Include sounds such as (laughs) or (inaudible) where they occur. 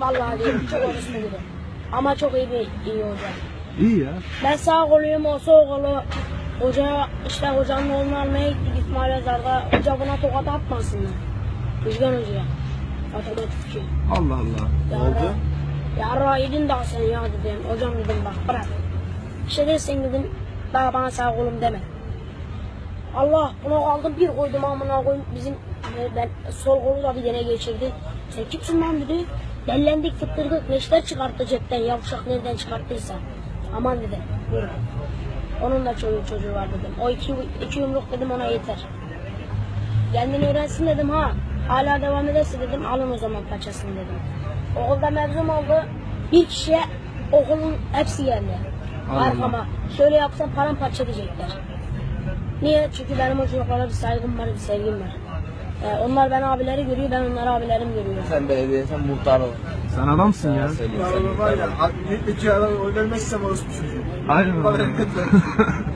Vallahi diyorum çok gibi. Ama çok iyi bir iyi hoca. İyi ya. Ben sağ koluyum o sol kolu. Hoca işte hocanın oğlunu almaya gittik İsmail Azar'da. Hoca buna tokat atmasın mı? Müjgan Hoca'ya. Matematikçi. Allah Allah. Ne oldu? Ra- Ya Ra yedin daha sen ya dedim. Hocam dedim bak bırak. İşte dersin dedim daha bana sağ kolum deme. Allah buna aldım bir koydum amına koyayım bizim ben sol kolu da bir dene geçirdi. Sen kimsin lan dedi. Dellendik fıttırdık neşter çıkarttı cepten yavşak nereden çıkarttıysa. Aman dedi. Buyurun. Onun da çocuğu, çocuğu var dedim. O iki, iki yumruk dedim ona yeter. Kendini öğrensin dedim ha. Hala devam ederse dedim alın o zaman paçasını dedim. Okulda mevzum oldu. Bir kişiye okulun hepsi geldi. Arkama. Şöyle yapsam paramparça edecekler. Niye? Çünkü benim o çocuklara bir saygım var, bir sevgim var. Ee, onlar ben abileri görüyor, ben onları abilerim görüyorum. Sen belediye, sen muhtar ol. Sen adamsın ya. Söyleyeyim sen muhtar ya, ol. milletçi adam oy vermezsem orospu çocuğu. Aynen öyle. (laughs)